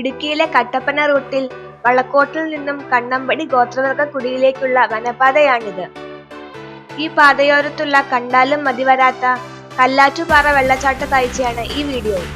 ഇടുക്കിയിലെ കട്ടപ്പന റൂട്ടിൽ വള്ളക്കോട്ടിൽ നിന്നും കണ്ണമ്പടി ഗോത്രവർഗ കുടിയിലേക്കുള്ള വനപാതയാണിത്. ഈ പാതയോരത്തുള്ള കണ്ടാലും മതിവരാത്ത കല്ലാറ്റുപാറ വെള്ളച്ചാട്ട കാഴ്ചയാണ് ഈ വീഡിയോയിൽ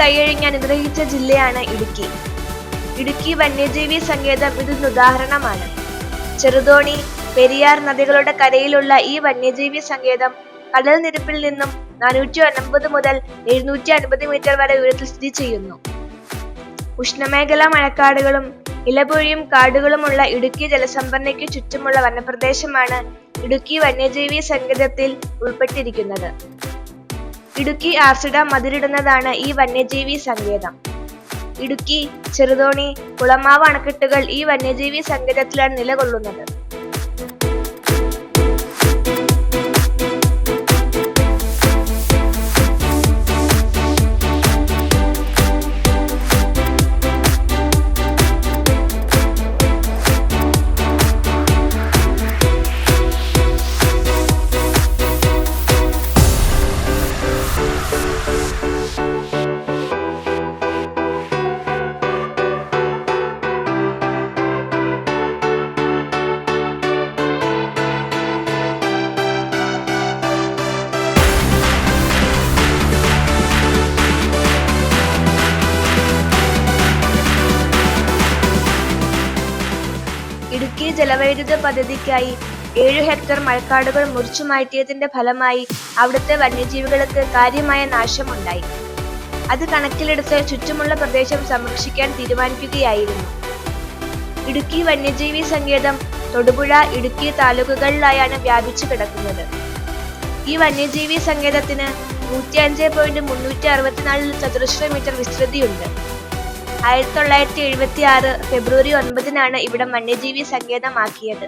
കൈയഴിഞ്ഞ് അനുഗ്രഹിച്ച ജില്ലയാണ് ഇടുക്കി. ഇടുക്കി വന്യജീവി സങ്കേതം ഇതിന് ഉദാഹരണമാണ്. ചെറുതോണി പെരിയാർ നദികളുടെ കരയിലുള്ള ഈ വന്യജീവി സങ്കേതം കടൽ നിരപ്പിൽ നിന്നും നാനൂറ്റി അൻപത് മുതൽ എഴുന്നൂറ്റി അൻപത് മീറ്റർ വരെ ഉയരത്തിൽ സ്ഥിതി ചെയ്യുന്നു. ഉഷ്ണമേഖലാ മഴക്കാടുകളും ഇലപൊഴിയും കാടുകളുമുള്ള ഇടുക്കി ജലസംഭരണിക്ക് ചുറ്റുമുള്ള വനപ്രദേശമാണ് ഇടുക്കി വന്യജീവി സങ്കേതത്തിൽ ഉൾപ്പെട്ടിരിക്കുന്നത്. ഇടുക്കി ആർസിഡ മതിലിടുന്നതാണ് ഈ വന്യജീവി സങ്കേതം. ഇടുക്കി ചെറുതോണി കുളമാവ് അണക്കെട്ടുകൾ ഈ വന്യജീവി സങ്കേതത്തിലാണ് നിലകൊള്ളുന്നത്. ജലവൈദ്യുത പദ്ധതിക്കായി ഏഴു ഹെക്ടർ മഴക്കാടുകൾ മുറിച്ചു മാറ്റിയതിന്റെ ഫലമായി അവിടുത്തെ വന്യജീവികൾക്ക് കാര്യമായ നാശമുണ്ടായി. അത് കണക്കിലെടുത്ത് ചുറ്റുമുള്ള പ്രദേശം സംരക്ഷിക്കാൻ തീരുമാനിക്കുകയായിരുന്നു. ഇടുക്കി വന്യജീവി സങ്കേതം തൊടുപുഴ ഇടുക്കി താലൂക്കുകളിലായാണ് വ്യാപിച്ചു കിടക്കുന്നത്. ഈ വന്യജീവി സങ്കേതത്തിന് നൂറ്റി അഞ്ച് പോയിന്റ് മുന്നൂറ്റി അറുപത്തിനാല് ചതുരശ്ര മീറ്റർ വിസ്തൃതിയുണ്ട്. ആയിരത്തി തൊള്ളായിരത്തി എഴുപത്തി ആറ് ഫെബ്രുവരി ഒൻപതിനാണ് ഇവിടം വന്യജീവി സങ്കേതമാക്കിയത്.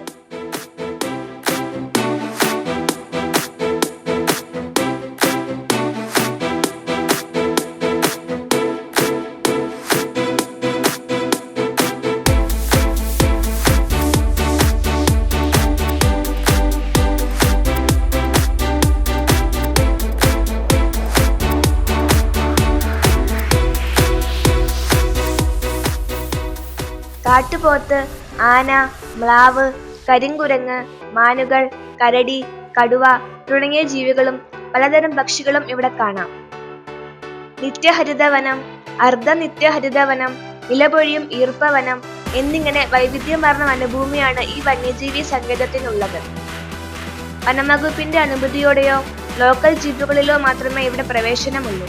കാട്ടുപോത്ത് ആന മ്ലാവ് കരിങ്കുരങ്ങ് മാനുകൾ കരടി കടുവ തുടങ്ങിയ ജീവികളും പലതരം പക്ഷികളും ഇവിടെ കാണാം. നിത്യഹരിതവനം അർദ്ധ നിത്യഹരിതവനം ഇലപൊഴിയും ഈർപ്പവനം എന്നിങ്ങനെ വൈവിധ്യമാർന്ന വനഭൂമിയാണ് ഈ വന്യജീവി സങ്കേതത്തിനുള്ളത്. വനംവകുപ്പിന്റെ അനുമതിയോടെയോ ലോക്കൽ ജീപ്പുകളിലോ മാത്രമേ ഇവിടെ പ്രവേശനമുള്ളൂ.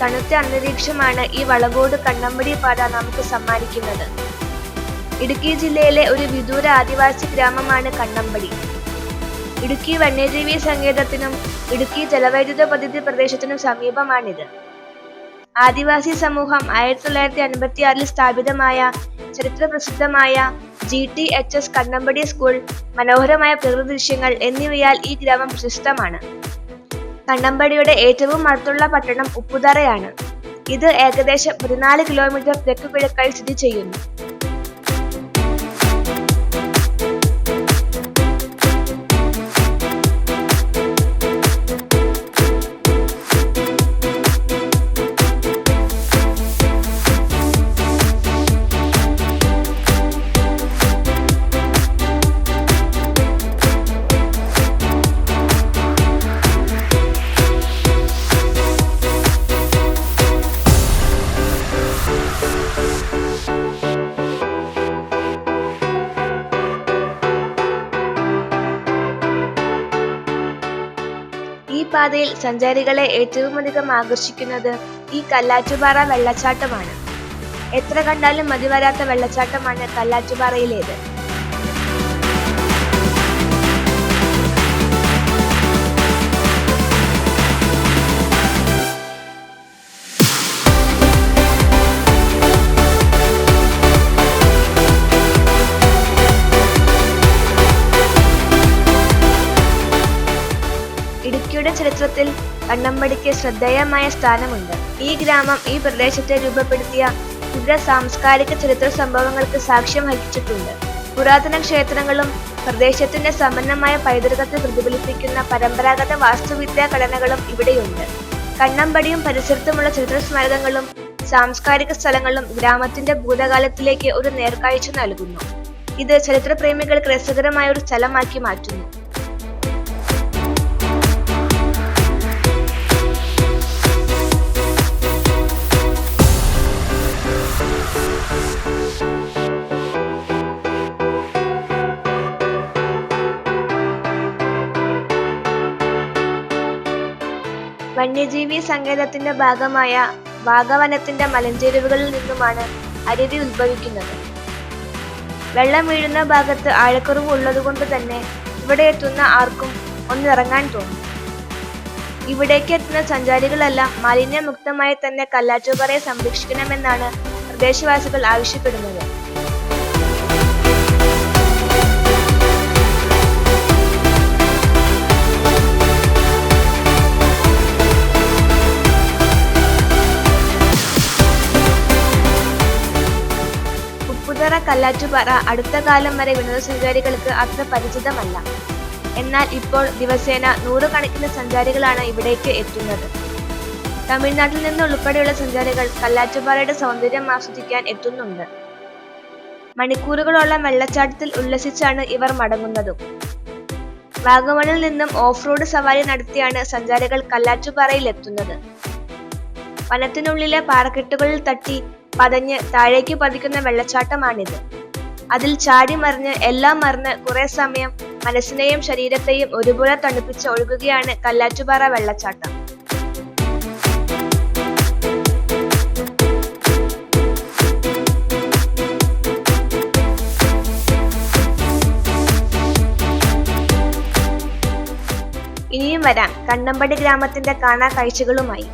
തണുത്ത അന്തരീക്ഷമാണ് ഈ വളകോട് കണ്ണമ്പടി പാത നമുക്ക് സമ്മാനിക്കുന്നത്. ഇടുക്കി ജില്ലയിലെ ഒരു വിദൂര ആദിവാസി ഗ്രാമമാണ് കണ്ണമ്പടി. ഇടുക്കി വന്യജീവി സങ്കേതത്തിനും ഇടുക്കി ജലവൈദ്യുത പദ്ധതി പ്രദേശത്തിനും സമീപമാണിത്. ആദിവാസി സമൂഹം ആയിരത്തി തൊള്ളായിരത്തി അൻപത്തി ആറിൽ സ്ഥാപിതമായ ചരിത്ര പ്രസിദ്ധമായ G T H S Kannampadi school മനോഹരമായ പ്രകൃതി ദൃശ്യങ്ങൾ എന്നിവയാൽ ഈ ഗ്രാമം പ്രശസ്തമാണ്. കണ്ണമ്പടിയുടെ ഏറ്റവും അടുത്തുള്ള പട്ടണം ഉപ്പുതറയാണ്. ഇത് ഏകദേശം പതിനാല് കിലോമീറ്റർ തെക്കു കിഴക്കായി സ്ഥിതി ചെയ്യുന്നു. പാതയിൽ സഞ്ചാരികളെ ഏറ്റവുമധികം ആകർഷിക്കുന്നത് ഈ കല്ലാറ്റുപാറ വെള്ളച്ചാട്ടമാണ്. എത്ര കണ്ടാലും മതിവരാത്ത വെള്ളച്ചാട്ടമാണ് കല്ലാറ്റുപാറയിലേത്. കണ്ണമ്പടിക്ക് ശ്രദ്ധേയമായ സ്ഥാനമുണ്ട്. ഈ ഗ്രാമം ഈ പ്രദേശത്തെ രൂപപ്പെടുത്തിയ വിവിധ സാംസ്കാരിക ചരിത്ര സംഭവങ്ങൾക്ക് സാക്ഷ്യം വഹിച്ചിട്ടുണ്ട്. പുരാതന ക്ഷേത്രങ്ങളും പ്രദേശത്തിന്റെ സമ്പന്നമായ പൈതൃകത്തെ പ്രതിഫലിപ്പിക്കുന്ന പരമ്പരാഗത വാസ്തുവിദ്യാ ഘടനകളും ഇവിടെയുണ്ട്. കണ്ണമ്പടിയും പരിസരത്തുമുള്ള ചരിത്ര സ്മാരകങ്ങളും സാംസ്കാരിക സ്ഥലങ്ങളും ഗ്രാമത്തിന്റെ ഭൂതകാലത്തിലേക്ക് ഒരു നേർക്കാഴ്ച നൽകുന്നു. ഇത് ചരിത്രപ്രേമികൾക്ക് രസകരമായ ഒരു സ്ഥലമാക്കി മാറ്റുന്നു. വന്യജീവി സങ്കേതത്തിന്റെ ഭാഗമായ വാഗവനത്തിന്റെ മലഞ്ചെരുവുകളിൽ നിന്നുമാണ് അരുവി ഉത്ഭവിക്കുന്നത്. വെള്ളം വീഴുന്ന ഭാഗത്ത് ആഴക്കുറവ് ഉള്ളതുകൊണ്ട് തന്നെ ഇവിടെ എത്തുന്ന ആർക്കും ഒന്നിറങ്ങാൻ തോന്നും. ഇവിടേക്ക് എത്തുന്ന സഞ്ചാരികളെല്ലാം മാലിന്യമുക്തമായി തന്നെ കല്ലാറ്റുപാറയെ സംരക്ഷിക്കണമെന്നാണ് പ്രദേശവാസികൾ ആവശ്യപ്പെടുന്നത്. കല്ലാറ്റുപാറ അടുത്ത കാലം വരെ വിനോദസഞ്ചാരികൾക്ക് അത്ര പരിചിതമല്ല. എന്നാൽ ഇപ്പോൾ ദിവസേന നൂറുകണക്കിന് സഞ്ചാരികളാണ് ഇവിടേക്ക് എത്തുന്നത്. തമിഴ്നാട്ടിൽ നിന്ന് ഉൾപ്പെടെയുള്ള സഞ്ചാരികൾ കല്ലാറ്റുപാറയുടെ സൗന്ദര്യം ആസ്വദിക്കാൻ എത്തുന്നുണ്ട്. മണിക്കൂറുകളോളം വെള്ളച്ചാട്ടത്തിൽ ഉല്ലസിച്ചാണ് ഇവർ മടങ്ങുന്നതും. വാഗമണിൽ നിന്നും ഓഫ് റോഡ് സവാരി നടത്തിയാണ് സഞ്ചാരികൾ കല്ലാറ്റുപാറയിൽ എത്തുന്നത് വനത്തിനുള്ളിലെ പാറക്കെട്ടുകളിൽ തട്ടി പതഞ്ഞ് താഴേക്ക് പതിക്കുന്ന വെള്ളച്ചാട്ടമാണിത്. അതിൽ ചാടി മറിഞ്ഞ് എല്ലാം മറിഞ്ഞ് കുറെ സമയം മനസ്സിനെയും ശരീരത്തെയും ഒരുപോലെ തണുപ്പിച്ച് ഒഴുകുകയാണ് കല്ലാറ്റുപാറ വെള്ളച്ചാട്ടം. ഇനിയും വരാം കണ്ണമ്പടി ഗ്രാമത്തിന്റെ കാണാ കാഴ്ചകളുമായി.